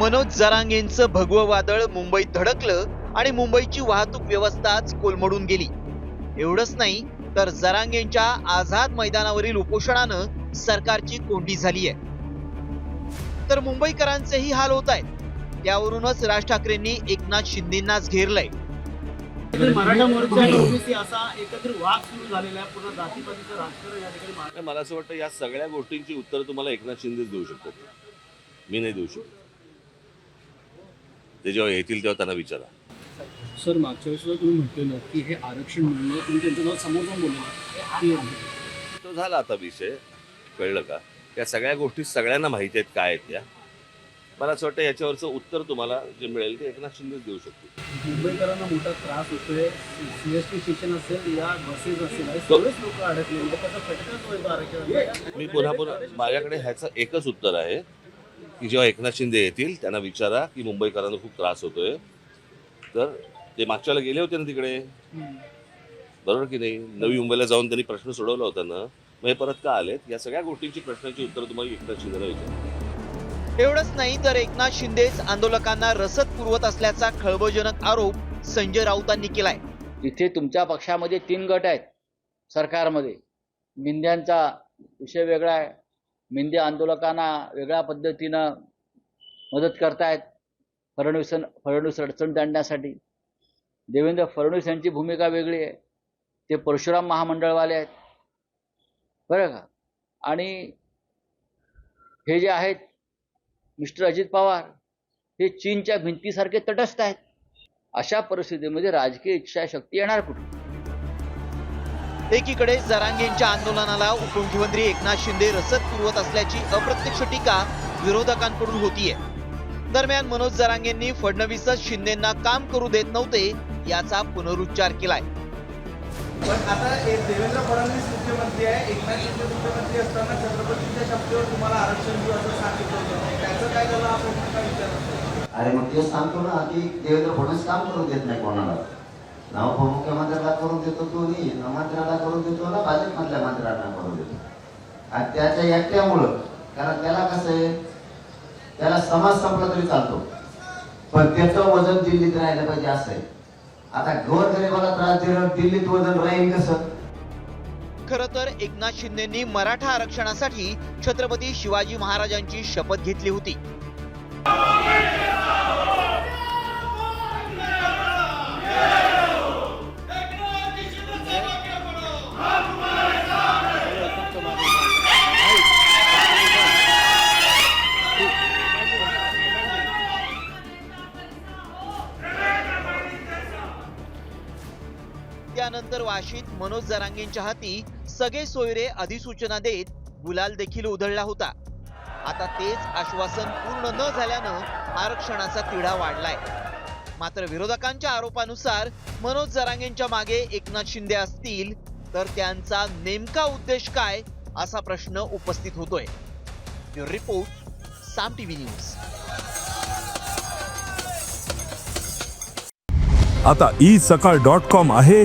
मनोज जरांगेंचं भगवं वादळ मुंबईत धडकलं आणि मुंबईची वाहतूक व्यवस्थाच कोलमडून गेली. एवढंच नाही तर जरांगेंच्या आझाद मैदानावरील उपोषणानं सरकारची कोंडी झाली आहे. तर मुंबईकरांचेही हाल होत आहेत. त्यावरूनच राज ठाकरेंनी एकनाथ शिंदेनाच घेरलंय. मराठा मोर्चा आणि ओबीसी असा एकत्र वाद सुरू झालेला आहे. पूर्ण जातीपातीचं राजकारण या ठिकाणी महा- नाही, मला असं वाटतं या सगळ्या गोष्टींची उत्तर तुम्हाला एकनाथ शिंदेच देऊ शकतात. मी नाही देऊ शकत. ते जेव्हा येतील तेव्हा त्यांना विचारा. सर मागच्या वेळेस तुम्ही म्हटलेलं की हे आरक्षण मिळणं तुम्ही त्यांच्या नाव समोर जाऊन बोललेलं तो झाला आता विषय. कळलं का? या सगळ्या गोष्टी सगळ्यांना माहिती आहेत काय आहेत त्या. मला असं वाटतं याच्यावरचं उत्तर तुम्हाला जे मिळेल ते एकनाथ शिंदेच देऊ शकतो मुंबईकरांना मोठा त्रास होतोय. सीएसटी स्टेशन असेल या बसेस असेल हे सगळेच लोक आरक्षण मी पुन्हा पुन्हा माझ्याकडे ह्याचं एकच उत्तर आहे. की जेव्हा एकनाथ शिंदे येतील त्यांना विचारा की मुंबईकरांना खूप त्रास होतोय. तर ते मागच्याला गेले होते ना तिकडे. बरोबर की नाही? नवी मुंबईला जाऊन त्यांनी प्रश्न सोडवला होता ना. मग हे परत का आलेत? या सगळ्या गोष्टींची प्रश्नांची उत्तर तुम्हाला एकनाथ शिंदेला विचारा एवढंच नाही तर एकनाथ शिंदेच आंदोलकांना रसद पुरवत असल्याचा खळबळजनक आरोप संजय राऊतांनी केलाय. इथे तुमच्या पक्षामध्ये तीन गट आहेत सरकारमध्ये. मिंद्यांचा विषय वेगळा आहे. मिंदे आंदोलकांना वेगळ्या पद्धतीनं मदत करतायत फडणवीस फडणवीस अडचण आणण्यासाठी. देवेंद्र फडणवीस यांची भूमिका वेगळी आहे. ते परशुराम महामंडळवाले आहेत. बरं का? आणि हे जे आहेत मिस्टर अजित पवार हे चीनच्या भिंतीसारखे तटस्थ आहेत. अशा परिस्थितीमध्ये राजकीय इच्छाशक्ती येणार कुठे एकीकडे जरांगेंच्या आंदोलनाला उपमुख्यमंत्री एकनाथ शिंदे रसद पुरवत असल्याची अप्रत्यक्ष टीका विरोधकांकडून होतीये. दरम्यान मनोज जरांगेंनी फडणवीसच शिंदेंना काम करू देत नव्हते याचा पुनरुच्चार केलाय. पण आता देवेंद्र फडणवीस मुख्यमंत्री आहे एकनाथ शिंदे मुख्यमंत्री असताना छत्रपतींच्या शब्दावर तुम्हाला आरक्षण देऊ असं सांगितलं होतं. त्याचं काय झालं? हा प्रश्न काय विचारला अरे मग तेच सांगतो ना की देवेंद्र फडणवीस काम करून देत नाही कोणाला. ना मंत्र्याला करून देतो तो नाही. ना मंत्र्याला करून देतो ना भाजपमधल्या मंत्र्यांना करून देतो. आणि त्याच्या एकट्यामुळं कारण त्याला कसं आहे त्याला समाज संपला तरी चालतो. पण त्याचं वजन दिल्लीत राहिलं पाहिजे असं आहे. आता गोरगरिबाला त्रास देणं दिल्लीत वजन राहील कसं? खर तर एकनाथ शिंदेनी मराठा आरक्षणासाठी छत्रपती शिवाजी महाराजांची शपथ घेतली होती. त्यानंतर वाशीत मनोज जरांगेंच्या हाती सगळे सोयरे अधिसूचना देत गुलाल देखील उधळला होता. आता तेच आश्वासन पूर्ण न झाल्यानं आरक्षणाचा तिढा वाढलाय. मात्र विरोधकांच्या आरोपानुसार मनोज जरांगेंच्या मागे एकनाथ शिंदे असतील तर त्यांचा नेमका उद्देश काय असा प्रश्न उपस्थित होतोय. Report Saam TV news. आता ई सकाळ डॉट कॉम आहे.